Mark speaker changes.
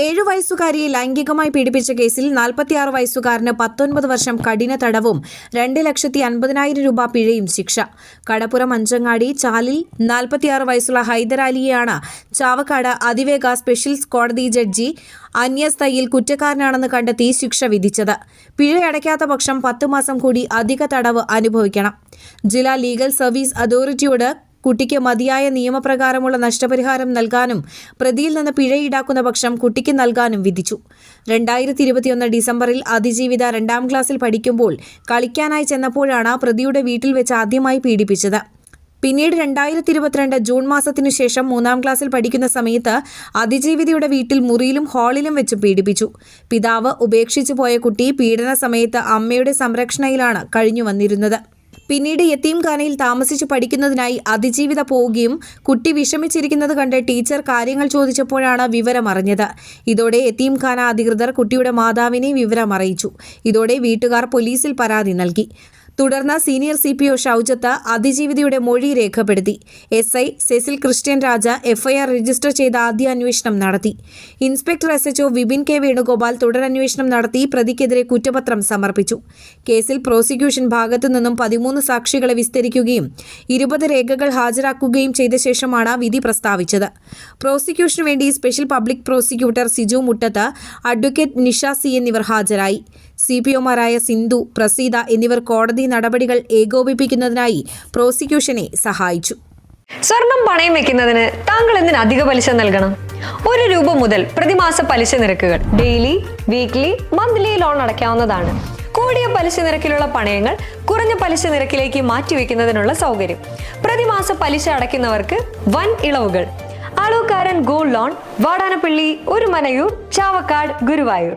Speaker 1: ഏഴു വയസ്സുകാരിയെ ലൈംഗികമായി പീഡിപ്പിച്ച കേസിൽ നാൽപ്പത്തിയാറ് വയസ്സുകാരന് പത്തൊൻപത് വർഷം കഠിന തടവും രണ്ട് ലക്ഷത്തി അൻപതിനായിരം രൂപ പിഴയും ശിക്ഷ. കടപ്പുറം അഞ്ചങ്ങാടി ചാലിൽ നാൽപ്പത്തിയാറ് വയസ്സുള്ള ഹൈദരാലിയെയാണ് ചാവക്കാട് അതിവേഗ സ്പെഷ്യൽ കോടതി ജഡ്ജി അന്യസ്ഥയിൽ കുറ്റക്കാരനാണെന്ന് കണ്ടെത്തി ശിക്ഷ വിധിച്ചത്. പിഴയടയ്ക്കാത്ത പക്ഷം പത്ത് മാസം കൂടി അധിക തടവ് അനുഭവിക്കണം. ജില്ലാ ലീഗൽ സർവീസ് അതോറിറ്റിയോട് കുട്ടിക്ക് മതിയായ നിയമപ്രകാരമുള്ള നഷ്ടപരിഹാരം നൽകാനും പ്രതിയിൽ നിന്ന് പിഴ ഈടാക്കുന്ന പക്ഷം കുട്ടിക്ക് നൽകാനും വിധിച്ചു. രണ്ടായിരത്തി ഇരുപത്തിയൊന്ന് ഡിസംബറിൽ അതിജീവിത രണ്ടാം ക്ലാസ്സിൽ പഠിക്കുമ്പോൾ കളിക്കാനായി ചെന്നപ്പോഴാണ് പ്രതിയുടെ വീട്ടിൽ വെച്ച് ആദ്യമായി പീഡിപ്പിച്ചത്. പിന്നീട് രണ്ടായിരത്തി ഇരുപത്തിരണ്ട് ജൂൺ മാസത്തിനു ശേഷം മൂന്നാം ക്ലാസ്സിൽ പഠിക്കുന്ന സമയത്ത് അതിജീവിതയുടെ വീട്ടിൽ മുറിയിലും ഹാളിലും വെച്ച് പീഡിപ്പിച്ചു. പിതാവ് ഉപേക്ഷിച്ചു പോയ കുട്ടി പീഡന സമയത്ത് അമ്മയുടെ സംരക്ഷണയിലാണ് കഴിഞ്ഞു വന്നിരുന്നത് പിന്നീട് യത്തീംഖാനയിൽ താമസിച്ച് പഠിക്കുന്നതിനായി അതിജീവിത പോവുകയും കുട്ടി വിഷമിച്ചിരിക്കുന്നത് കണ്ട് ടീച്ചർ കാര്യങ്ങൾ ചോദിച്ചപ്പോഴാണ് വിവരം അറിഞ്ഞത്. ഇതോടെ യത്തീംഖാന അധികൃതർ കുട്ടിയുടെ മാതാവിനെ വിവരം അറിയിച്ചു ഇതോടെ വീട്ടുകാർ പോലീസിൽ പരാതി നൽകി. തുടർന്ന് senior C P O Shoujath അതിജീവിതയുടെ മൊഴി രേഖപ്പെടുത്തി. S I Cecil Christian Raja FIR register ചെയ്ത ആദ്യ അന്വേഷണം നടത്തി. Inspector S HO Vipin K Venugopal തുടരന്വേഷണം നടത്തി പ്രതിക്കെതിരെ കുറ്റപത്രം സമർപ്പിച്ചു. കേസിൽ പ്രോസിക്യൂഷൻ ഭാഗത്തു നിന്നും പതിമൂന്ന് സാക്ഷികളെ വിസ്തരിക്കുകയും ഇരുപത് രേഖകൾ ഹാജരാക്കുകയും ചെയ്ത ശേഷമാണ് വിധി പ്രസ്താവിച്ചത്. പ്രോസിക്യൂഷനു വേണ്ടി special public prosecutor Siju Muttath advocate Nisha C എന്നിവർ ഹാജരായി. സി പി ഒമാരായ സിന്ധു പ്രസീത എന്നിവർ കോടതി നടപടികൾ ഏകോപിപ്പിക്കുന്നതിനായി പ്രോസിക്യൂഷനെ സഹായിച്ചു.
Speaker 2: സ്വർണം പണയം വെക്കുന്നതിന് താങ്കൾ എന്തിന് അധിക പലിശ നൽകണം? ഒരു രൂപ മുതൽ പ്രതിമാസ പലിശ നിരക്കുകൾ ഡെയിലി വീക്ക്ലി മന്ത്ലി ലോൺ അടയ്ക്കാവുന്നതാണ്. കൂടിയ പലിശ നിരക്കിലുള്ള പണയങ്ങൾ കുറഞ്ഞ പലിശ നിരക്കിലേക്ക് മാറ്റിവെക്കുന്നതിനുള്ള സൗകര്യം. പ്രതിമാസ പലിശ അടയ്ക്കുന്നവർക്ക് വൻ ഇളവുകൾ. Alookkaran gold loan Vadanappally Orumanayur Chavakkad Guruvayur.